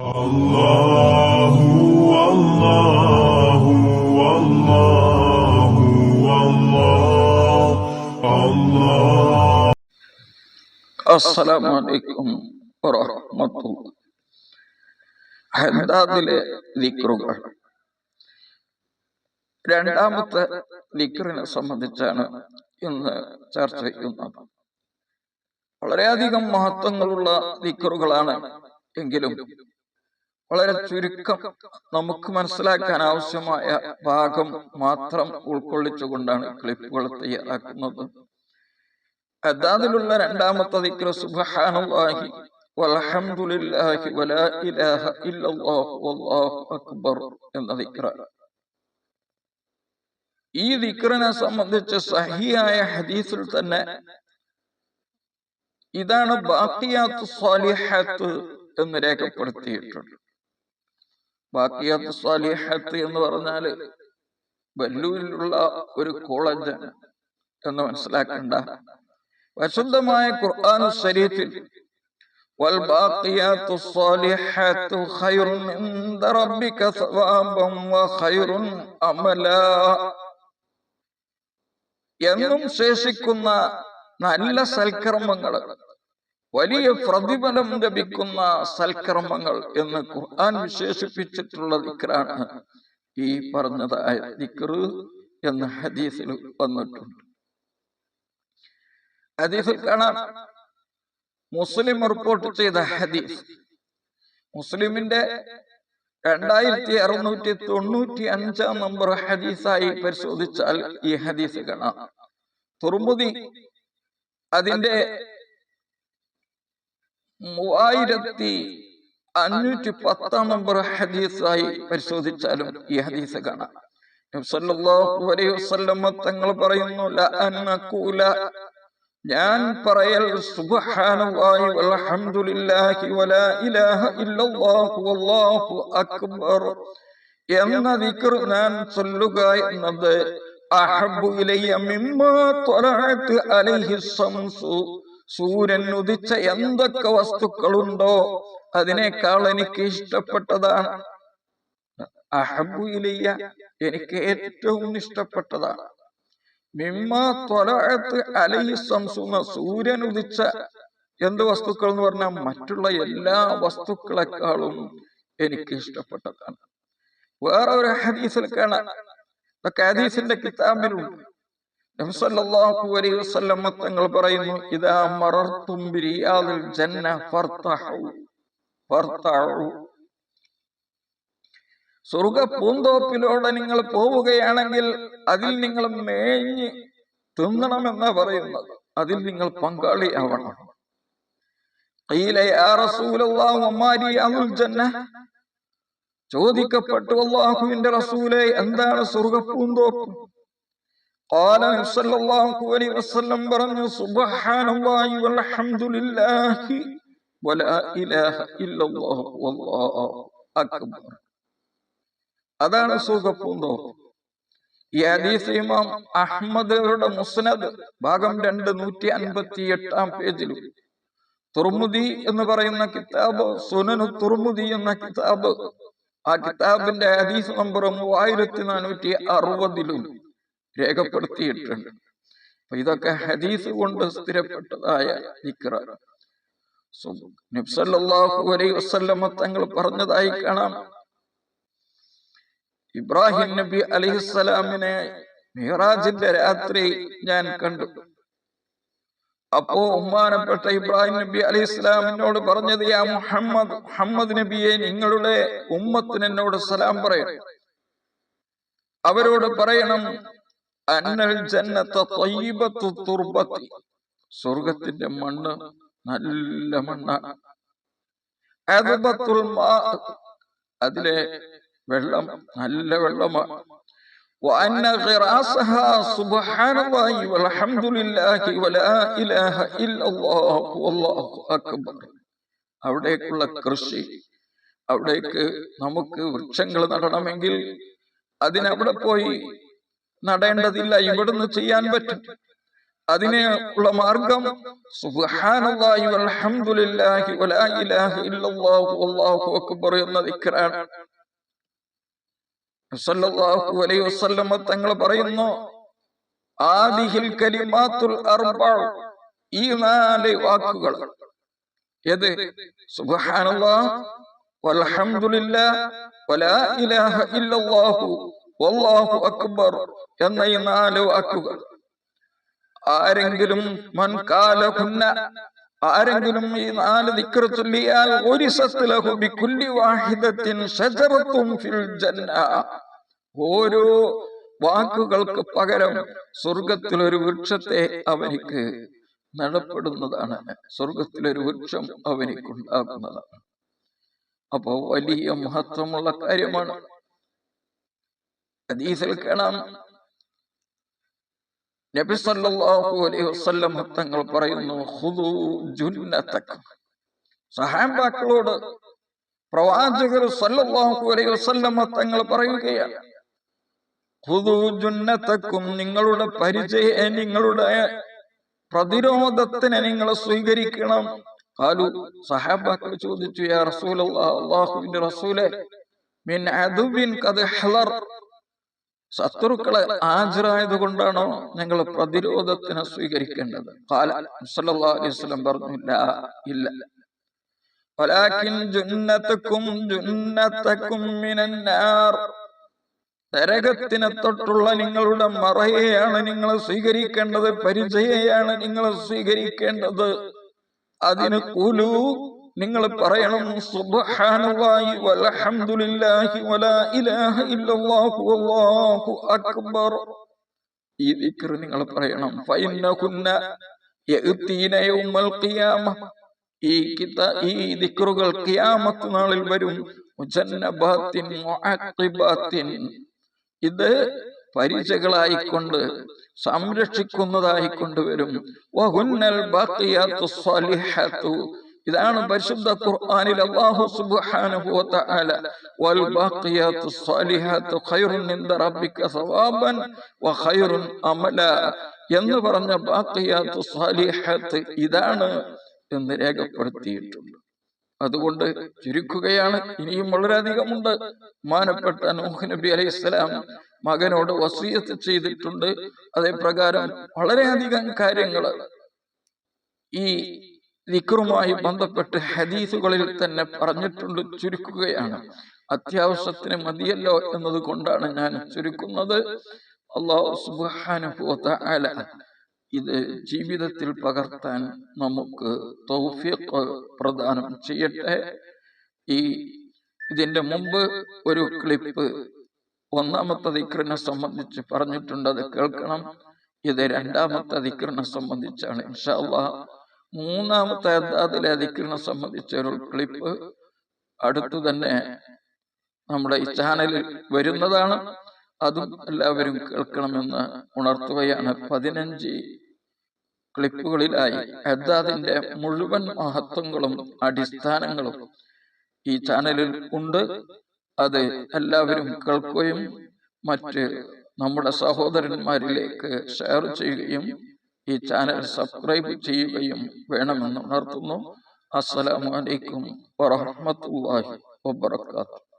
الله والله والله والله الله അസ്സലാമു അലൈക്കും വറഹ്മത്തുള്ളാഹി ഹദ്ദാദിലെ ദിക്റുകൾ രണ്ടാമത്തെ ദിക്റിനെ സംബന്ധിച്ചാണ് ഇന്ന് ചർച്ച ചെയ്യുന്നത് വളരെയധികം മഹത്വങ്ങളുള്ള ദിക്റുകളാണ് എങ്കിലും വളരെ ചുരുക്കം നമുക്ക് മനസ്സിലാക്കാൻ ആവശ്യമായ ഭാഗം മാത്രം ഉൾക്കൊള്ളിച്ചുകൊണ്ടാണ് ക്ലിപ്പുകൾ തയ്യാറാക്കുന്നത്. അതാതിലുള്ള രണ്ടാമത്തെ വൽഹംദുലില്ലാഹി വലാ ഇലാഹ ഇല്ലല്ലാഹു വല്ലാഹു അക്ബർ എന്ന ഈ ദിക്റിനെ സംബന്ധിച്ച് സഹിയായ ഹദീസിൽ തന്നെ ഇതാണ് ബാക്കിയാത്ത് എന്ന് രേഖപ്പെടുത്തിയിട്ടുണ്ട്. ബാക്കിയാത്ത് സ്വാലിഹാത്ത് എന്ന് പറഞ്ഞാല് ബല്ലൂരിലുള്ള ഒരു കോളേജാണ് എന്ന് മനസ്സിലാക്കണ്ട പരിശുദ്ധമായ ഖുർആൻ ശരീഫിൽ والباقيات الصالحات خير عند ربك ثوابا وخير أملا എന്നും ശേഷിക്കുന്ന നല്ല സൽക്കർമ്മങ്ങൾ വലിയ പ്രതിഫലം ലഭിക്കുന്ന സൽക്കർമ്മങ്ങൾ എന്ന് ഖുർആൻ വിശേഷിപ്പിച്ചിട്ടുള്ള ദിക്റാണ് ഈ പറഞ്ഞതായ ദിക്റ് എന്ന ഹദീസിൽ വന്നിട്ടുണ്ട്. ഹദീസിൽ കാണാം. മുസ്ലിം റിപ്പോർട്ട് ചെയ്ത ഹദീസ്. മുസ്ലിമിന്റെ രണ്ടായിരത്തി അറുന്നൂറ്റി തൊണ്ണൂറ്റി അഞ്ചാം നമ്പർ ഹദീസായി പരിശോധിച്ചാൽ ഈ ഹദീസ് കാണാം. തുറമുതി അതിന്റെ മൂവായിരത്തി അഞ്ഞൂറ്റി പത്താം നമ്പർ ഹദീസായി പരിശോധിച്ചാലും ഈ ഹദീസ് കാണാം. തങ്ങൾ പറയുന്നു ഞാൻ പറയൽ എന്ന ഞാൻ ചൊല്ലുക എന്നത് ഇലയ്യ മിമ്മാ ത്വലഅത് അലൈഹി ശംസു സൂര്യൻ ഉദിച്ച എന്തൊക്കെ വസ്തുക്കളുണ്ടോ അതിനേക്കാൾ എനിക്ക് ഇഷ്ടപ്പെട്ടതാണ്. ഇലയ്യ എനിക്ക് ഏറ്റവും ഇഷ്ടപ്പെട്ടതാണ്. മിമ്മാ അലയി ശംസു സൂര്യൻ ഉദിച്ച എന്ത് വസ്തുക്കൾ എന്ന് പറഞ്ഞാൽ മറ്റുള്ള എല്ലാ വസ്തുക്കളെക്കാളും എനിക്ക് ഇഷ്ടപ്പെട്ടതാണ്. വേറെ ഒരു ഹദീസിൽ കാണാം. ഇതൊക്കെ ഹദീസിന്റെ കിതാബിലുണ്ട്. നബി സല്ലല്ലാഹു അലൈഹി വസല്ലം തങ്ങൾ പറയുന്നു ഇദാ മറർത്തും ബിരിയാദിൽ ജന്ന ഫർതഹു ഫർതഹു. സ്വർഗ പൂന്തോപ്പിലൂടെ നിങ്ങൾ പോവുകയാണെങ്കിൽ അതിൽ നിങ്ങൾ മേഞ്ഞ് തിന്നണമെന്നാ പറയുന്നത്. അതിൽ നിങ്ങൾ പങ്കാളിയാവണം. ചോദിക്കപ്പെട്ടു അള്ളാഹുവിന്റെ റസൂലെ എന്താണ് സ്വർഗ പൂന്തോപ്പ് قال صلى الله عليه وسلم പറഞ്ഞു سبحان الله والحمد لله ولا إله إلا الله والله أكبر അതാണ് സ്വർഗപ്പൂന്തോപ്പ് ഈ ഹദീസ് ഇമാം അഹമ്മദയുടെ മുസ്നദ് ഭാഗം രണ്ട് നൂറ്റി അൻപത്തി എട്ടാം പേജിലും തുർമുദി എന്ന് പറയുന്ന കിതാബ് സുനനു തുർമുദി എന്ന കിതാബ് ആ കിതാബിന്റെ ഹദീസ് നമ്പർ മൂവായിരത്തി നാനൂറ്റി അറുപതിലും രേഖപ്പെടുത്തിയിട്ടുണ്ട്. അപ്പൊ ഇതൊക്കെ ഹദീസ് കൊണ്ട് സ്ഥിരപ്പെട്ടതായ ദിക്റ. നബ്സല്ലാഹു അലൈഹി വസല്ലമ തങ്ങൾ പറഞ്ഞതായി കാണാം. ഇബ്രാഹിം നബി അലിഹിസ്സലാമിനെ മിഹറാജിന്റെ രാത്രി ഞാൻ കണ്ടു. അപ്പോ ഉമ്മാനപ്പെട്ട ഇബ്രാഹിം നബി അലി ഇസ്ലാമിനോട് പറഞ്ഞത് യാ മുഹമ്മദ് മുഹമ്മദ് നബിയെ നിങ്ങളുടെ ഉമ്മത്തിന് എന്നോട് സലാം പറയണം അവരോട് പറയണം അന്നൽ ജന്നത്ത ത്വയ്യിബത്തു തുർബത്തി സ്വർഗത്തിന്റെ മണ്ണ് നല്ല മണ്ണാണ് അദ്ബത്തുൽ മാ അതിലെ വെള്ളം നല്ല വെള്ളമാണ് وأن غراسها سبحان الله والحمد لله ولا إله إلا الله والله أكبر അവിടേക്കുള്ള കൃഷി അവിടേക്ക് നമുക്ക് വൃക്ഷങ്ങൾ നടണമെങ്കിൽ അതിനവിടെ പോയി നടേണ്ടതില്ല. ഇവിടുന്ന് ചെയ്യാൻ പറ്റും. അതിനെ ഉള്ള മാർഗം സുബ്ഹാനല്ലാഹി വൽഹംദുലില്ലാഹി വലാ ഇലാഹ ഇല്ലല്ലാഹു വല്ലാഹു അക്ബർ എന്ന ദിക്റാണ്. സല്ലല്ലാഹു അലൈഹി വസല്ലമ തങ്ങൾ പറയുന്നു ആദിഹിൽ കലിമാത്തുൽ അർബഅ ഈ നാല് വാക്കുകൾ. ഏത്? സുബ്ഹാനല്ലാഹ് വൽഹംദുലില്ലാഹി വലാ ഇലാഹ ഇല്ലല്ലാഹു വല്ലാഹു അക്ബർ എന്ന ഈ നാല് വാക്കുകൾ. ആരെങ്കിലും മൻകാലഹുന്ന ആരെങ്കിലും ഈ നാല് ദിക്ർ ചൊല്ലിയാൽ ഒരിസത്ത് ലഹു ബികുല്ലി വാഹിദത്തിൻ ഫിൽ ഓരോ വാക്കുകൾക്ക് പകരം സ്വർഗത്തിൽ ഒരു വൃക്ഷത്തെ അവനിക്ക് നടപ്പെടുന്നതാണ് സ്വർഗത്തിലൊരു വൃക്ഷം അവനിക്കുണ്ടാകുന്നതാണ്. അപ്പോൾ വലിയ മഹത്വമുള്ള കാര്യമാണ് ഹദീസിൽ കാണാം നബി സല്ലല്ലാഹു അലൈഹി വസല്ലം തങ്ങൾ പറയുന്നു ഖുദു ജുന്നതക. സഹാബാക്കളോട് പ്രവാചകർ സല്ലല്ലാഹു അലൈഹി വസല്ലം തങ്ങൾ പറയുകയാണ് ഖുദു ജുന്നതക്കും നിങ്ങളുടെ പരിചയ നിങ്ങളുടെ പ്രതിരോധത്തിന് നിങ്ങൾ സ്വീകരിക്കണം. കാലു സഹാബാക്കൾ ചോദിച്ചു യാ റസൂലല്ലാഹ് അല്ലാഹുവിന്റെ റസൂലെ മിൻ അദുബിൻ ഖദ് ഹളർ ശത്രുക്കളെ ഹാജരായത് കൊണ്ടാണോ ഞങ്ങൾ പ്രതിരോധത്തിന് സ്വീകരിക്കേണ്ടത് അലൈഹിസ്ലം പറഞ്ഞു ഇല്ല ഇല്ല ولكن جنتكم جنتكم من النار നരകത്തിനെ തൊട്ടുള്ള നിങ്ങളുടെ മറയെയാണ് നിങ്ങൾ സ്വീകരിക്കേണ്ടത് പരിചയയാണ് നിങ്ങൾ സ്വീകരിക്കേണ്ടത് അതിന് കുലു നിങ്ങൾ പറയണം സുബ്ഹാനല്ലാഹി വലാ ഇലാഹ ഇല്ലല്ലാഹു വല്ലാഹു അക്ബർ. ഈ ദിക്ർ നിങ്ങൾ പറയണം. യൗമൽ ഖിയാമ. ഈ ഈ ഖിയാമത്ത് നാളിൽ വരും. മുജന്നബാത്തിൻ മുഅഖിബാത്തിൻ. ഇത് പരിചകളായിക്കൊണ്ട് സംരക്ഷിക്കുന്നതായിക്കൊണ്ട് വരും. വഹുന്നൽ ഇതാണ് പരിശുദ്ധ ഖുർആനിൽ അല്ലാഹു സുബ്ഹാനഹു വ തആല വൽ ബാഖിയാത്തു സ്വാലിഹാത്തു ഖൈറുൻ ഇൻദ റബ്ബിക സവാബൻ വ ഖൈറുൻ അമല എന്ന് പറഞ്ഞ ബാഖിയാത്തു സ്വാലിഹാത്ത് ഇതാണ് എന്ന് രേഖപ്പെടുത്തിയിട്ടുണ്ട്. അതുകൊണ്ട് ചുരുക്കുകയാണ്. ഇനിയും വളരെയധികമുണ്ട്. മാനപ്പെട്ട നൂഹ് നബി അലൈഹി സ്വലാം മകനോട് വസീയത്ത് ചെയ്തിട്ടുണ്ട്. അതേപ്രകാരം വളരെയധികം കാര്യങ്ങൾ ഈ ദിക്റുമായി ബന്ധപ്പെട്ട് ഹദീസുകളിൽ തന്നെ പറഞ്ഞിട്ടുണ്ട് ചുരുക്കുകയാണ്. അത്യാവശ്യത്തിന് മതിയല്ലോ എന്നത് കൊണ്ടാണ് ഞാൻ ചുരുക്കുന്നത്. അള്ളാഹു തആല ഇത് ജീവിതത്തിൽ പകർത്താൻ നമുക്ക് തൗഫീഖ് പ്രദാനം ചെയ്യട്ടെ. ഈ ഇതിന്റെ മുമ്പ് ഒരു ക്ലിപ്പ് ഒന്നാമത്തെ ദിക്റിനെ സംബന്ധിച്ച് പറഞ്ഞിട്ടുണ്ട് അത് കേൾക്കണം. ഇത് രണ്ടാമത്തെ ദിക്റിനെ സംബന്ധിച്ചാണ് ഇൻഷാല്ലാ മൂന്നാമത്തെ അതിലെ ദിക്റിനെ സംബന്ധിച്ച ഒരു ക്ലിപ്പ് അടുത്തു തന്നെ നമ്മുടെ ഈ ചാനലിൽ വരുന്നതാണ്. അതും എല്ലാവരും കേൾക്കണമെന്ന് ഉണർത്തുകയാണ്. പതിനഞ്ച് ക്ലിപ്പുകളിലായി ഹദ്ദാദിന്റെ മുഴുവൻ മഹത്വങ്ങളും അടിസ്ഥാനങ്ങളും ഈ ചാനലിൽ ഉണ്ട്. അത് എല്ലാവരും കേൾക്കുകയും മറ്റ് നമ്മുടെ സഹോദരന്മാരിലേക്ക് ഷെയർ ചെയ്യുകയും ഈ ചാനൽ സബ്സ്ക്രൈബ് ചെയ്യുകയും വേണമെന്ന് ഉണർത്തുന്നു. അസ്സലാമു അലൈക്കും വറഹ്മത്തുള്ളാഹി വബറകാതുഹു.